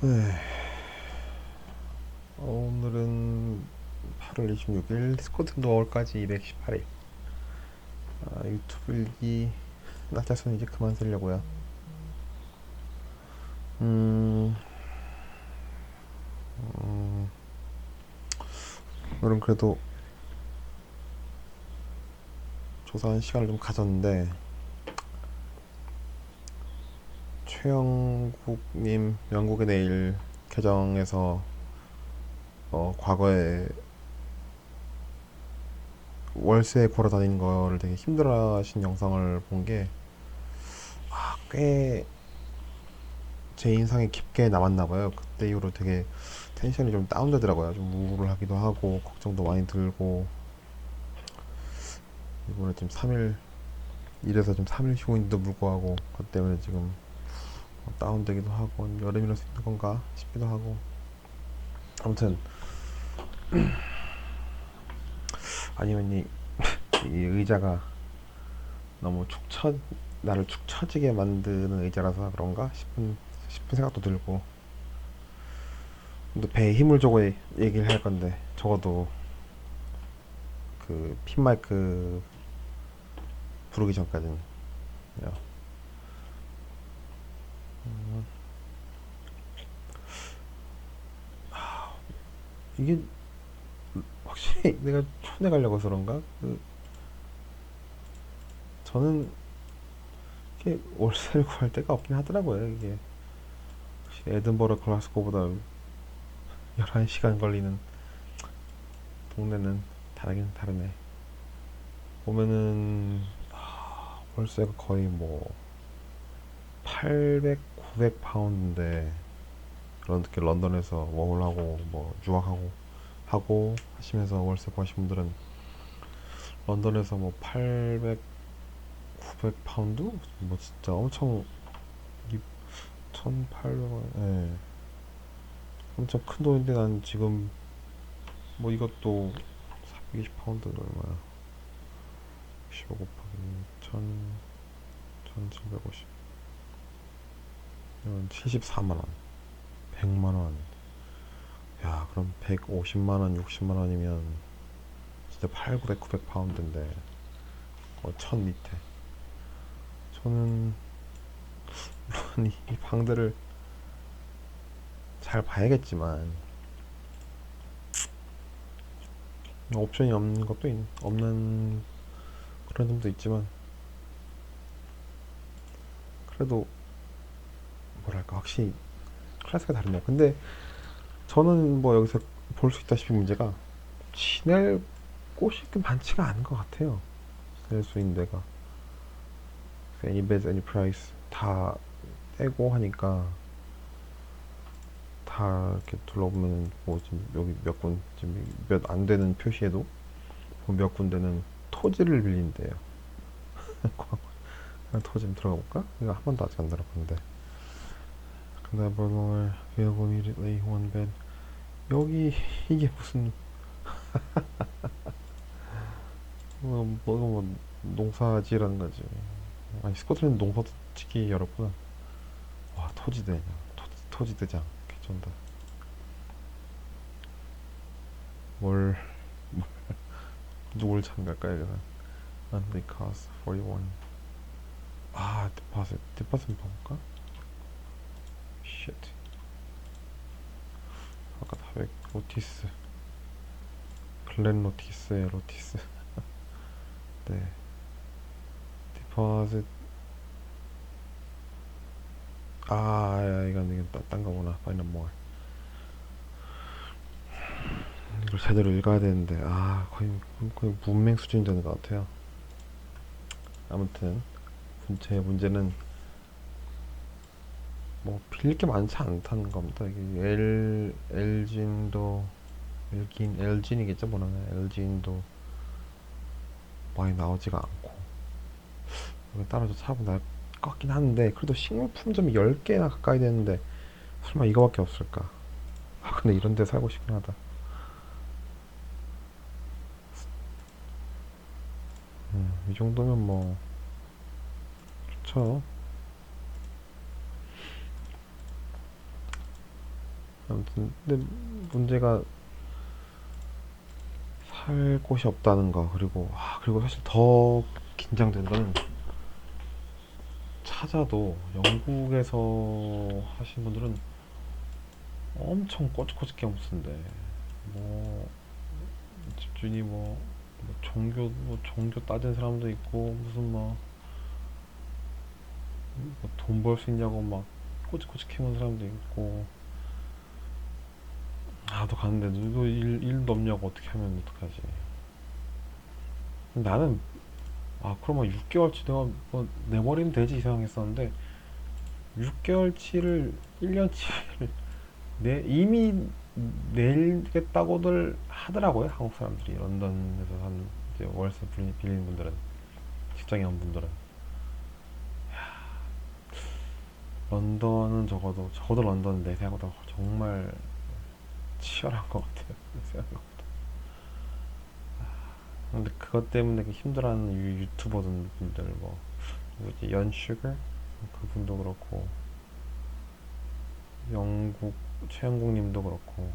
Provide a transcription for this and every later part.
네. 어, 오늘은 8월 26일 디스코드 노을까지 218일. 아, 유튜브 일기 낮자서는 이제 그만 쓰려고요. 음, 음, 오늘은 그래도 조사한 시간을 좀 가졌는데 최영국님 영국의 내일 계정에서 어, 과거에 월세 걸어 다니는 거를 되게 힘들어 하신 영상을 본 게, 아, 꽤제 인상에 깊게 남았나 봐요. 그때 이후로 되게 텐션이 좀 다운되더라고요. 좀 우울하기도 하고, 걱정도 많이 들고, 이번에 지금 3일, 일해서 좀 3일 쉬고 있는데도 불구하고, 그것 때문에 지금 어, 다운되기도 하고, 여름이라서 힘든 건가 싶기도 하고, 아무튼, 아니면 이, 이 의자가 너무 축 처, 나를 축 처지게 만드는 의자라서 그런가 싶은, 싶은 생각도 들고. 근데 배에 힘을 주고 얘- 얘기를 할 건데, 적어도 그 핀마이크 부르기 전까지는. 이게 확실히 내가 촌에 가려고 그런가? 그 저는 이게 월세를 구할 데가 없긴 하더라고요. 이게 확실히 에든버러 글라스고보다 11시간 걸리는 동네는 다르긴 다르네. 보면은 아, 월세가 거의 뭐 800, 900 파운드인데 그런 특히 런던에서 머물하고 뭐 유학하고 하고 하시면서 월세 구하신 분들은 런던에서 뭐 800, 900 파운드? 뭐 진짜 엄청 1,800원, 예. 엄청 큰 돈인데 난 지금 뭐 이것도 420 파운드 얼마야? 15 곱하기 1,000, 1,750. 이건 74만 원, 100만 원. 야, 그럼 150만 원, 60만 원이면 진짜 8, 900, 900 파운드인데 어, 천 밑에. 저는 물론 이, 이 방들을 잘 봐야겠지만 옵션이 없는 것도 있, 없는 그런 점도 있지만 그래도 뭐랄까 확실히 클래스가 다르네요. 근데 저는 뭐 여기서 볼 수 있다시피 문제가 지낼 곳이 그 많지가 않은 것 같아요. 지낼 수 있는 데가 any bed, any price 다 떼고 하니까 다 이렇게 둘러보면 뭐 지금 여기 몇 군, 지금 몇 안 되는 표시에도 뭐몇 군데는 토지를 빌린대요. 토지 좀 들어가 볼까? 이거 한 번도 아직 안 들어봤는데. Nevermore, available immediately, one bed. 여기 이게 무슨 뭐 뭐가 뭐 농사지라는 거지. 아니 스코틀랜드 농사도 짓기 어렵구나. 와 토지대, 토, 토지대장 개쩐다. 뭘, 뭘 누굴 참갈까 여기는? Monthly cost 41. 아 디파짓, 디파짓 봐볼까? Shit. 아까 400 로티스 글렌 로티스에 로티스. 네. 디파짓 아 야, 이건 이건 딴, 딴 거구나. 파이널 몰. 이걸 제대로 읽어야 되는데 아 거의 거의 문맹 수준이 되는 것 같아요. 아무튼 제 문제는 뭐 빌릴 게 많지 않다는 겁니다. 이게 L LG인도 엘긴 LG이겠죠, 뭐는 LG인도 많이 나오지가 않고 따라서 차고 날것 같긴 한데 그래도 식료품점이 10개나 가까이 되는데 설마 이거밖에 없을까? 아 근데 이런 데 살고 싶긴 하다. 음, 이 정도면 뭐 좋죠. 아무튼 근데 문제가 살 곳이 없다는 거 그리고 아 그리고 사실 더 긴장되는 거는 찾아도 영국에서 하신 분들은 엄청 꼬치꼬치게 무슨데 뭐 집주인이 뭐, 뭐 종교 뭐 종교 따진 사람도 있고 무슨 뭐 돈 벌 수 있냐고 막 꼬치꼬치 캐는 사람도 있고 나도 가는데 너도 일, 일도 없냐고 어떻게 하면 어떡하지? 나는 아 그러면 6개월치 내가 뭐 내버리면 되지 이 생각했었는데 6개월치를 1년치를 내 이미 내겠다고들 하더라고요 한국 사람들이. 런던에서 한 이제 월세 빌린, 분들은 직장에 한 분들은. 런던은 적어도 적어도 런던은 내 생각보다 정말 치열한 것 같아요. 내 생각보다. 근데 그것 때문에 그 힘들어하는 유- 유튜버분들 뭐 누구지 연슈가 그분도 그렇고 영국 최영국님도 그렇고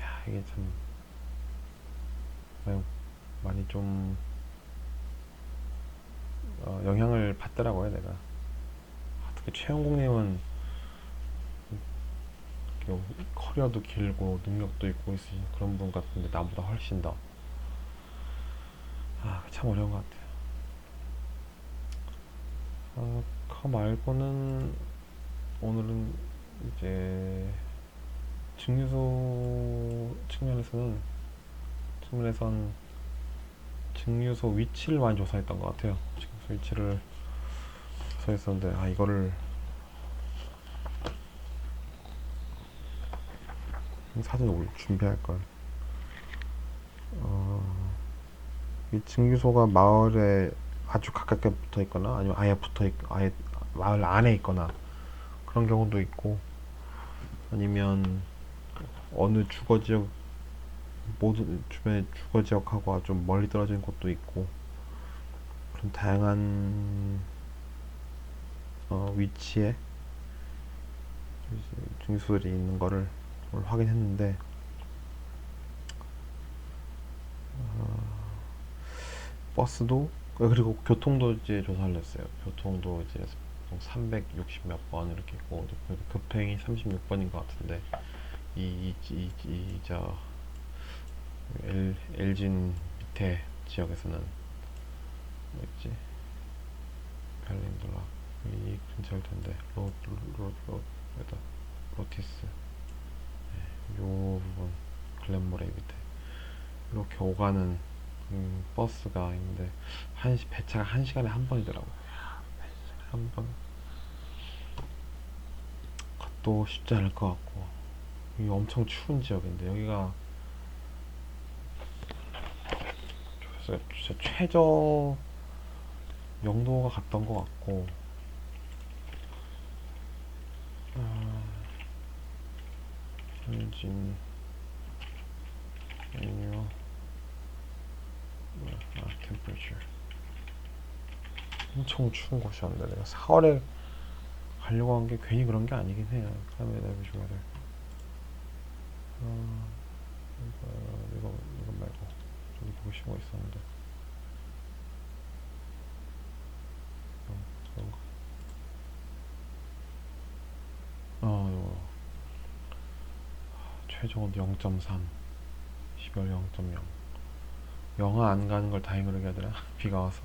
야 이게 참 많이, 좀 어, 영향을 받더라고요 내가. 아, 특히 최영국님은 커리어도 길고 능력도 있고 있으신 그런 분 같은데 나보다 훨씬 더 아, 참 어려운 것 같아요. 아, 그거 말고는 오늘은 이제 증류소 측면에서는 측면에선 증류소 위치를 많이 조사했던 것 같아요. 증류소 위치를 조사했었는데 아 이거를 사진 올 준비할 걸. 어, 이 증류소가 마을에 아주 가깝게 붙어 있거나 아니면 아예 붙어 있, 아예 마을 안에 있거나 그런 경우도 있고 아니면 어느 주거 지역 모든 주변에 주거 지역하고 좀 멀리 떨어진 곳도 있고 그런 다양한 어, 위치에 이제 증류소들이 있는 거를 오늘 확인했는데 버스도 어, 그리고 교통도 이제 조사를 했어요. 교통도 이제 360 몇 번 이렇게 있고 급행이 36번인 것 같은데 이이이저 엘진 밑에 지역에서는 뭐였지? 발렌돌라 이 근처일 텐데 로 로로 여기다 로티스 네, 요 부분 글렌모레이 밑에 이렇게 오가는 음, 버스가 있는데 한 시, 배차가 한 시간에 한 번이더라고요. 한 번. 그것도 쉽지 않을 것 같고 여기 엄청 추운 지역인데 여기가 진짜 최저 영도가 갔던 것 같고 아, 현진 메뉴 아, temperature. 엄청 추운 곳이 었는데 내가 4월에 가려고 한 게 괜히 그런 게 아니긴 해요. 카메라 비주얼을. 어, 이거, 이거, 이거 말고 좀 보고 싶은 거 있었는데. 어, 그런 거. 어, 이거. 온도 0.3, 12월 0.0. 영하 안 가는 걸 다행으로 얘기하더라. 비가 와서.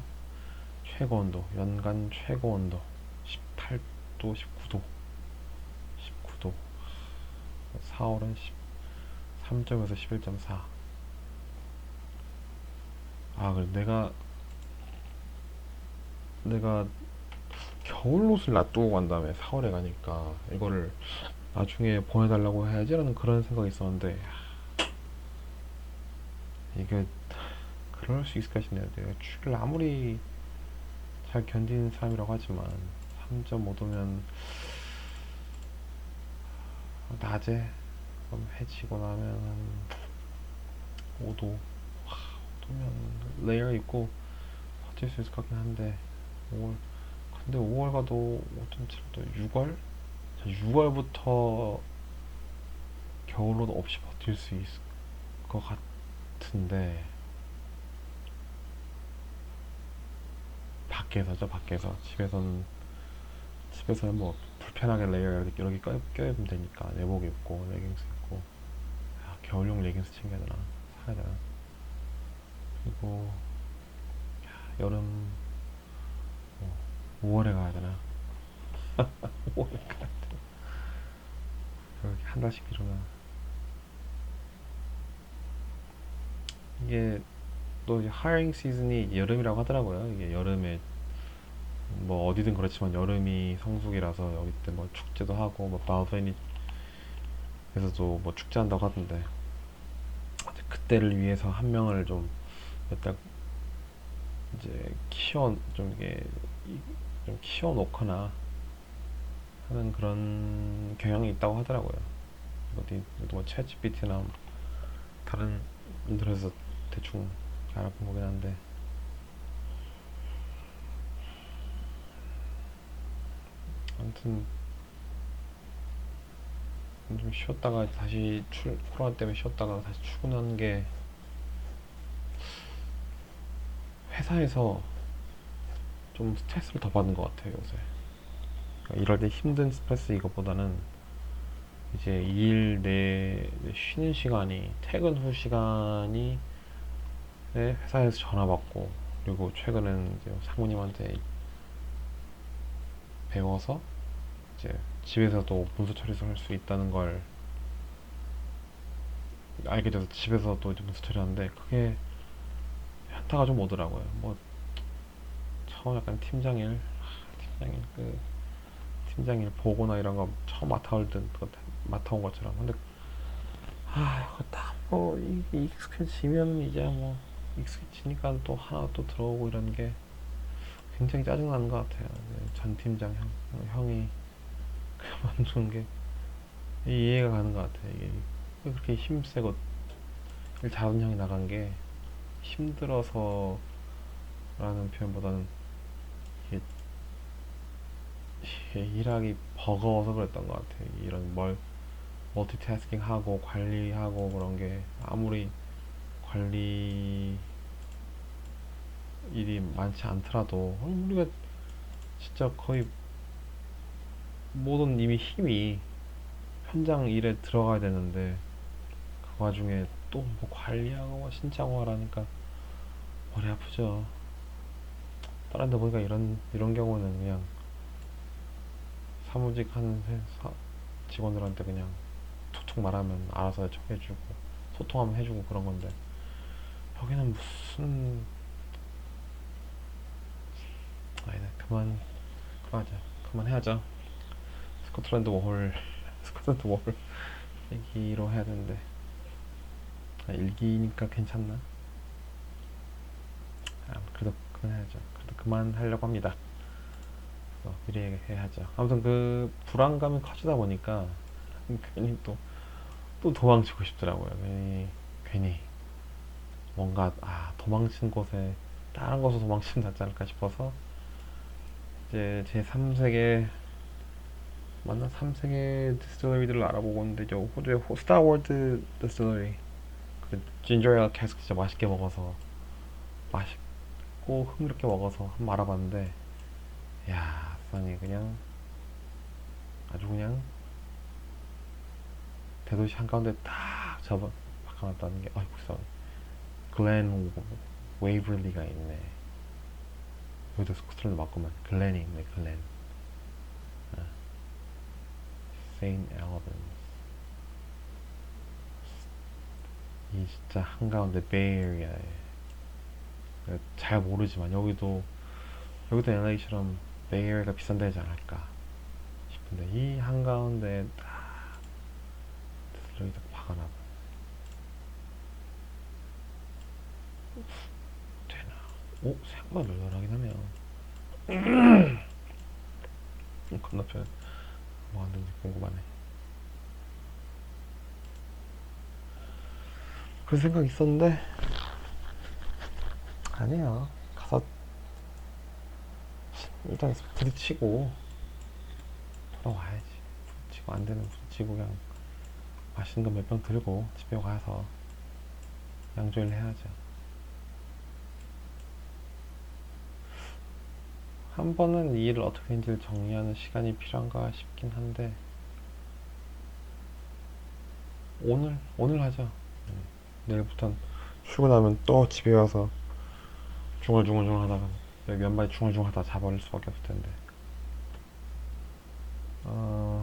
최고 온도, 연간 최고 온도 18도, 19도. 19도. 4월은 13점에서 11.4. 아, 그래 내가 내가 겨울 옷을 놔두고 간 다음에 4월에 가니까 이거를 나중에 보내달라고 해야지라는 그런 생각이 있었는데 이게 그럴 수 있을까 싶네요. 내가 추위를 아무리 잘 견디는 사람이라고 하지만 3.5도면 낮에 좀 해지고 나면 한 5도 5도면 레이어 입고 버틸 수 있을 것 같긴 한데 5월 근데 5월 가도 5.7도 6월 6월부터 겨울로도 없이 버틸 수 있을 것 같은데 밖에서죠 밖에서. 집에서는 집에서는 뭐 불편하게 레이어 이렇게, 이렇게 껴, 껴입으면 되니까 내복 입고 레깅스 입고. 아, 겨울용 레깅스 챙겨야 되나 사야 되나. 그리고 야, 여름 뭐 5월에 가야 되나 5월에 가야 되나 이렇게 한 달씩 미루나 이게 또 하이링 시즌이 여름이라고 하더라고요. 이게 여름에 뭐 어디든 그렇지만 여름이 성수기라서 여기 때 뭐 축제도 하고 뭐 바우페니에서도 뭐 축제한다고 하던데 그때를 위해서 한 명을 좀몇달 이제 키워 좀 이게 이- 좀 키워 놓거나 하는 그런 경향이 있다고 하더라고요. 어디 뭐 챗GPT나 다른 인터넷에서 대충 알아본 거긴 한데 아무튼 좀 쉬었다가 다시 출 코로나 때문에 쉬었다가 다시 출근하는 게 회사에서 좀 스트레스를 더 받는 것 같아요 요새 그러니까 일할 때 힘든 스트레스 이것보다는 이제 일 내 쉬는 시간이 퇴근 후 시간이 에 회사에서 전화 받고 그리고 최근엔 이제 상무님한테 배워서 이제 집에서도 문서 처리를 할 수 있다는 걸 알게 돼서 집에서도 이제 문서 처리하는데 그게 현타가 좀 오더라고요. 뭐 처음 약간 팀장일, 하, 팀장일 그 팀장일 보고나 이런 거 처음 맡아올 때 맡아온 것처럼. 근데 아 이거 다뭐 익숙해지면 이제 뭐 익숙해지니까 또 하나 또 들어오고 이런 게 굉장히 짜증나는 것 같아요. 네, 전 팀장 형, 형이 그만두는 게 이해가 가는 것 같아요. 이게 왜 그렇게 힘세고 일 잘하는 형이 나간 게 힘들어서 라는 표현보다는 이게 이게 일하기 버거워서 그랬던 것 같아요. 이런 뭘 멀티태스킹 하고 관리하고 그런 게 아무리 관리 일이 많지 않더라도 어, 우리가 진짜 거의 모든 이미 힘이 현장 일에 들어가야 되는데 그 와중에 또 뭐 관리하고 뭐 신청하고 하라니까 머리 아프죠. 다른 데 보니까 이런 이런 경우는 그냥 사무직 하는 회사 직원들한테 그냥 툭툭 말하면 알아서 처리해주고 소통하면 해주고 그런 건데 여기는 무슨 아니다 그만 그만하자. 그만해야죠. 스코틀랜드 워홀 스코틀랜드 워홀 얘기로 해야 되는데. 아, 일기니까 괜찮나? 아, 그래도 그만해야죠. 그래도 그만하려고 합니다 그래서 미리 해야죠. 아무튼 그 불안감이 커지다 보니까 괜히 또 또 도망치고 싶더라고요. 괜히 괜히. 뭔가 아 도망친 곳에 다른 곳으로 도망치면 낫지 않을까 싶어서 이제 제 3세계 맞나? 3세계 디스틸러리들을 알아보고 있는데 저 호주의 호, 스타워드 디스틸러리 그 진저에어 계속 진짜 맛있게 먹어서 맛있고 흥미롭게 먹어서 한번 알아봤는데 야 세상에 그냥 아주 그냥 대도시 한가운데 딱 잡아 박아놨다는 게 아이고 세상에 글렌 웨이블리가 있네. 여기도 스코틀랜드 맞구만. 글렌이 있네 글렌 세인 앨버스 이 진짜 한가운데 베이에리아에 잘 모르지만 여기도 여기도 LA처럼 베이에리아가 비싼 데지 않을까 싶은데 이 한가운데 딱 여기다 박아놔 되나? 오 생각보다 널널하긴 하네요. 음, 건너편 뭐 하는지 궁금하네. 그런 생각 있었는데 가서 일단 부딪히고 돌아와야지 부딪히고 안 되면 부딪히고 그냥 맛있는 거 몇 병 들고 집에 가서 양조일 해야죠. 한 번은 이 일을 어떻게 된지를 정리하는 시간이 필요한가 싶긴 한데 오늘 오늘 하죠. 음, 내일부터는 출근하면 또 집에 와서 중얼중얼중얼 하다가 여기 연말에 중얼중얼 하다가 자버릴 수밖에 없을 텐데. 어,